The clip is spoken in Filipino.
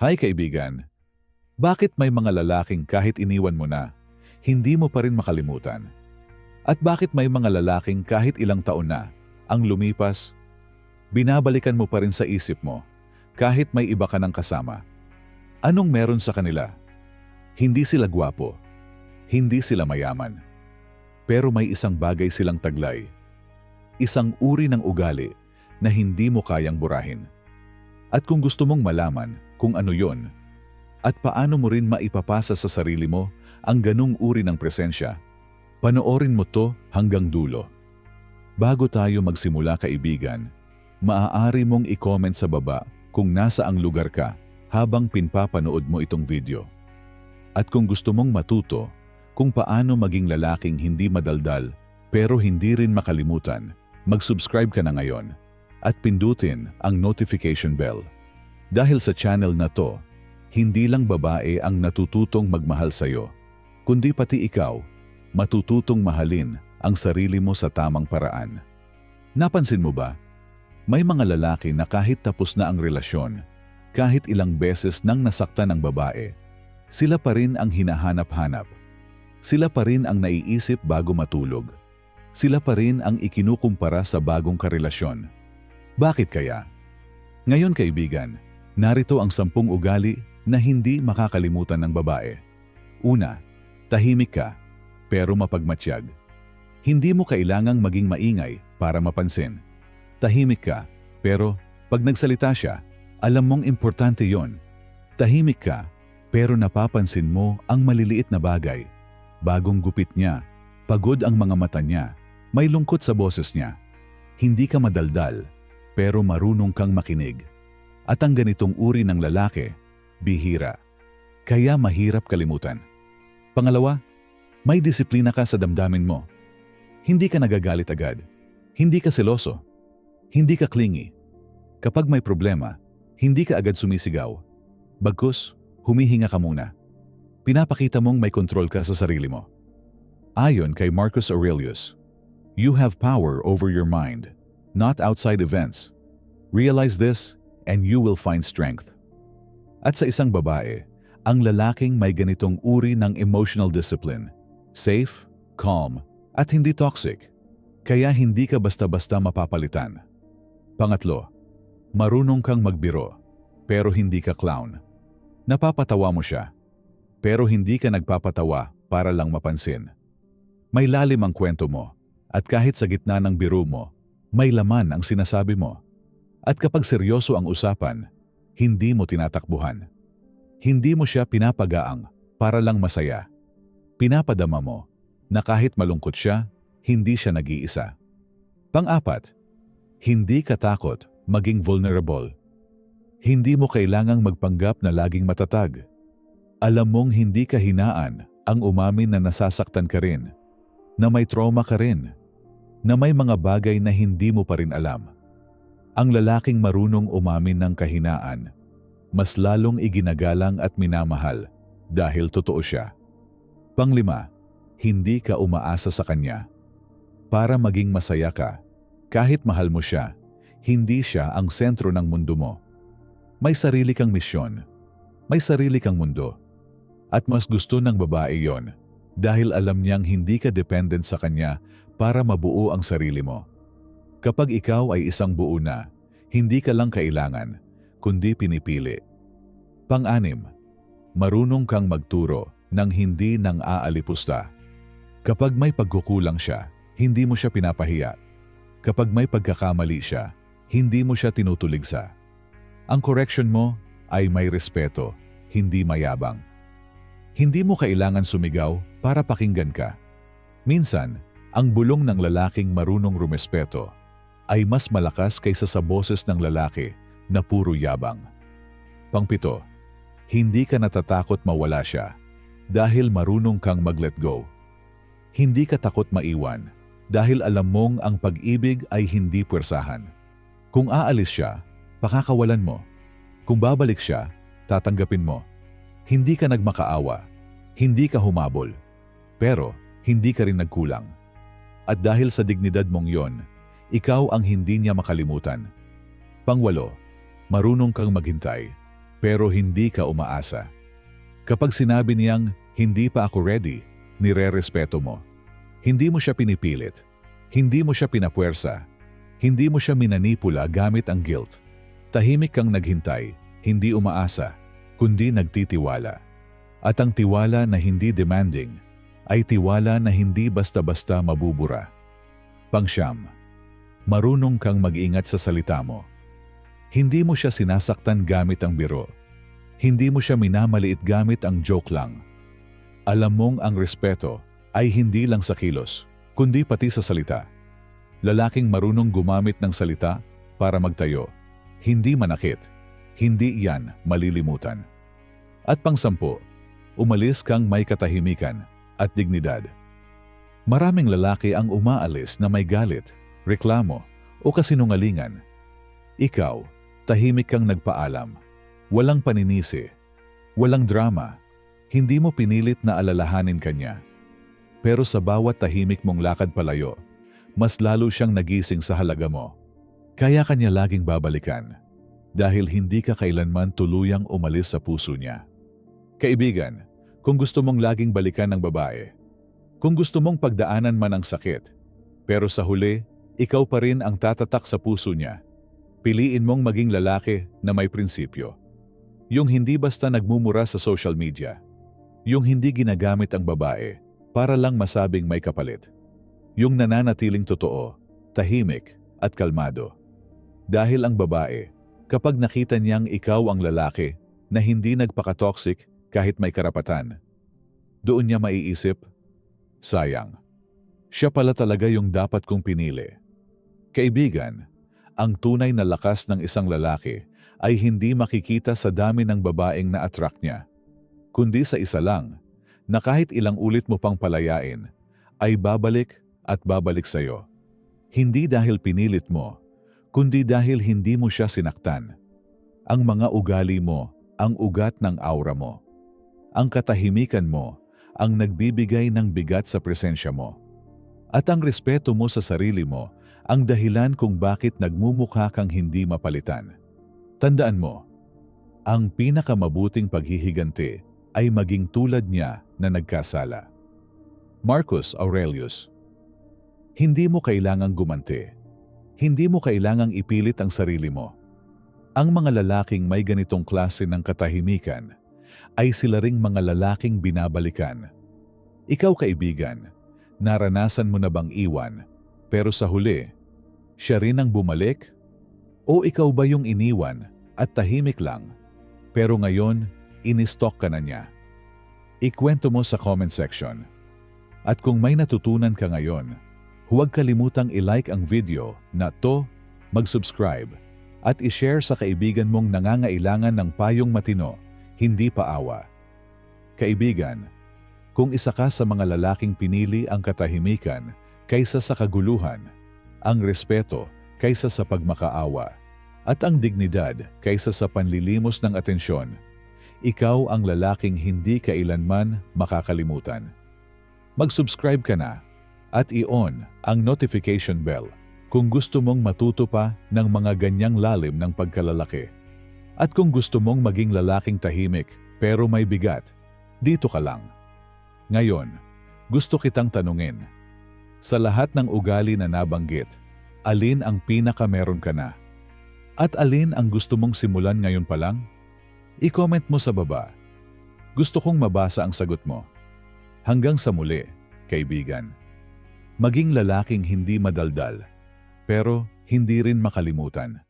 Hi kaibigan, bakit may mga lalaking kahit iniwan mo na, hindi mo pa rin makalimutan? At bakit may mga lalaking kahit ilang taon na, ang lumipas, binabalikan mo pa rin sa isip mo, kahit may iba ka ng kasama? Anong meron sa kanila? Hindi sila gwapo, hindi sila mayaman, pero may isang bagay silang taglay, isang uri ng ugali na hindi mo kayang burahin. At kung gusto mong malaman kung ano yon, at paano mo rin maipapasa sa sarili mo ang ganung uri ng presensya, panoorin mo to hanggang dulo. Bago tayo magsimula kaibigan, maaari mong i-comment sa baba kung nasa ang lugar ka habang pinpapanood mo itong video. At kung gusto mong matuto kung paano maging lalaking hindi madaldal pero hindi rin makalimutan, mag-subscribe ka na ngayon at pindutin ang notification bell. Dahil sa channel na to, hindi lang babae ang natututong magmahal sa'yo, kundi pati ikaw, matututong mahalin ang sarili mo sa tamang paraan. Napansin mo ba? May mga lalaki na kahit tapos na ang relasyon, kahit ilang beses nang nasaktan ng babae, sila pa rin ang hinahanap-hanap. Sila pa rin ang naiisip bago matulog. Sila pa rin ang ikinukumpara sa bagong karelasyon. Bakit kaya? Ngayon kaibigan, narito ang sampung ugali na hindi makakalimutan ng babae. Una, tahimik ka, pero mapagmatsyag. Hindi mo kailangang maging maingay para mapansin. Tahimik ka, pero pag nagsalita siya, alam mong importante yon. Tahimik ka, pero napapansin mo ang maliliit na bagay. Bagong gupit niya, pagod ang mga mata niya, may lungkot sa boses niya. Hindi ka madaldal, pero marunong kang makinig. At ang ganitong uri ng lalaki, bihira. Kaya mahirap kalimutan. Pangalawa, may disiplina ka sa damdamin mo. Hindi ka nagagalit agad. Hindi ka seloso. Hindi ka clingy. Kapag may problema, hindi ka agad sumisigaw. Bagkus, humihinga ka muna. Pinapakita mong may kontrol ka sa sarili mo. Ayon kay Marcus Aurelius, You have power over your mind, not outside events. Realize this and you will find strength. At sa isang babae, ang lalaking may ganitong uri ng emotional discipline, safe, calm, at hindi toxic, kaya hindi ka basta-basta mapapalitan. Pangatlo, marunong kang magbiro, pero hindi ka clown. Napapatawa mo siya, pero hindi ka nagpapatawa para lang mapansin. May lalim ang kwento mo, at kahit sa gitna ng biro mo, may laman ang sinasabi mo. At kapag seryoso ang usapan, hindi mo tinatakbuhan. Hindi mo siya pinapagaang para lang masaya. Pinapadama mo na kahit malungkot siya, hindi siya nag-iisa. Pang-apat, hindi ka takot maging vulnerable. Hindi mo kailangang magpanggap na laging matatag. Alam mong hindi ka hinaan ang umamin na nasasaktan ka rin, na may trauma ka rin, na may mga bagay na hindi mo pa rin alam. Ang lalaking marunong umamin ng kahinaan, mas lalong iginagalang at minamahal dahil totoo siya. Panglima, hindi ka umaasa sa kanya. Para maging masaya ka, kahit mahal mo siya, hindi siya ang sentro ng mundo mo. May sarili kang misyon, may sarili kang mundo. At mas gusto ng babae yon dahil alam niyang hindi ka dependent sa kanya para mabuo ang sarili mo. Kapag ikaw ay isang buo na, hindi ka lang kailangan, kundi pinipili. Pang-anim, marunong kang magturo ng hindi nang aalipusta. Kapag may pagkukulang siya, hindi mo siya pinapahiya. Kapag may pagkakamali siya, hindi mo siya tinutuligsa. Ang correction mo ay may respeto, hindi mayabang. Hindi mo kailangan sumigaw para pakinggan ka. Minsan, ang bulong ng lalaking marunong rumespeto ay mas malakas kaysa sa boses ng lalaki na puro yabang. Pangpito, hindi ka natatakot mawala siya dahil marunong kang mag-let go. Hindi ka takot maiwan dahil alam mong ang pag-ibig ay hindi puwersahan. Kung aalis siya, pakakawalan mo. Kung babalik siya, tatanggapin mo. Hindi ka nagmakaawa, hindi ka humabol, pero hindi ka rin nagkulang. At dahil sa dignidad mong yon, ikaw ang hindi niya makalimutan. Pangwalo, marunong kang maghintay. pero hindi ka umaasa. Kapag sinabi niyang, hindi pa ako ready, nire-respeto mo. Hindi mo siya pinipilit. Hindi mo siya pinapwersa. Hindi mo siya minanipula gamit ang guilt. Tahimik kang naghintay, hindi umaasa, kundi nagtitiwala. At ang tiwala na hindi demanding ay tiwala na hindi basta-basta mabubura. Pangsyam, marunong kang mag-ingat sa salita mo. Hindi mo siya sinasaktan gamit ang biro. Hindi mo siya minamaliit gamit ang joke lang. Alam mong ang respeto ay hindi lang sa kilos, kundi pati sa salita. Lalaking marunong gumamit ng salita para magtayo. Hindi manakit. Hindi iyan malilimutan. At pangsampu, umalis kang may katahimikan at dignidad. Maraming lalaki ang umaalis na may galit, reklamo o kasinungalingan. Ikaw, tahimik kang nagpaalam. Walang paninisi. Walang drama. Hindi mo pinilit na alalahanin kanya. Pero sa bawat tahimik mong lakad palayo, mas lalo siyang nagising sa halaga mo. Kaya kanya laging babalikan dahil hindi ka kailanman tuluyang umalis sa puso niya. Kaibigan, kung gusto mong laging balikan ng babae, kung gusto mong pagdaanan man ang sakit, pero sa huli, ikaw pa rin ang tatatak sa puso niya, piliin mong maging lalaki na may prinsipyo. Yung hindi basta nagmumura sa social media. Yung hindi ginagamit ang babae para lang masabing may kapalit. Yung nananatiling totoo, tahimik at kalmado. Dahil ang babae, kapag nakita niyang ikaw ang lalaki na hindi nagpaka-toxic kahit may karapatan, doon niya maiisip, sayang. Siya pala talaga yung dapat kong pinili. Kaibigan, ang tunay na lakas ng isang lalaki ay hindi makikita sa dami ng babaeng na-attract niya, kundi sa isa lang, na kahit ilang ulit mo pang palayain, ay babalik at babalik sa iyo. Hindi dahil pinilit mo, kundi dahil hindi mo siya sinaktan. Ang mga ugali mo, ang ugat ng aura mo. Ang katahimikan mo, ang nagbibigay ng bigat sa presensya mo. At ang respeto mo sa sarili mo, ang dahilan kung bakit nagmumukha kang hindi mapalitan. Tandaan mo, ang pinakamabuting paghihiganti ay maging tulad niya na nagkasala. Marcus Aurelius Hindi mo kailangang gumanti. Hindi mo kailangang ipilit ang sarili mo. Ang mga lalaking may ganitong klase ng katahimikan ay sila ring mga lalaking binabalikan. Ikaw kaibigan, naranasan mo na bang iwan, pero sa huli, siya rin ang bumalik? O ikaw ba yung iniwan at tahimik lang, pero ngayon, in-stalk ka na niya? Ikwento mo sa comment section. At kung may natutunan ka ngayon, huwag kalimutang i-like ang video na to, mag-subscribe, at i-share sa kaibigan mong nangangailangan ng payong matino, hindi paawa. Kaibigan, kung isa ka sa mga lalaking pinili ang katahimikan kaysa sa kaguluhan, ang respeto kaysa sa pagmakaawa, at ang dignidad kaysa sa panlilimos ng atensyon, ikaw ang lalaking hindi kailanman makakalimutan. Mag-subscribe ka na at i-on ang notification bell kung gusto mong matuto pa ng mga ganyang lalim ng pagkalalaki. At kung gusto mong maging lalaking tahimik pero may bigat, dito ka lang. Ngayon, gusto kitang tanungin. Sa lahat ng ugali na nabanggit, alin ang pinaka meron ka na? At alin ang gusto mong simulan ngayon pa lang? I-comment mo sa baba. Gusto kong mabasa ang sagot mo. Hanggang sa muli, kaibigan. Maging lalaking hindi madaldal, pero hindi rin makalimutan.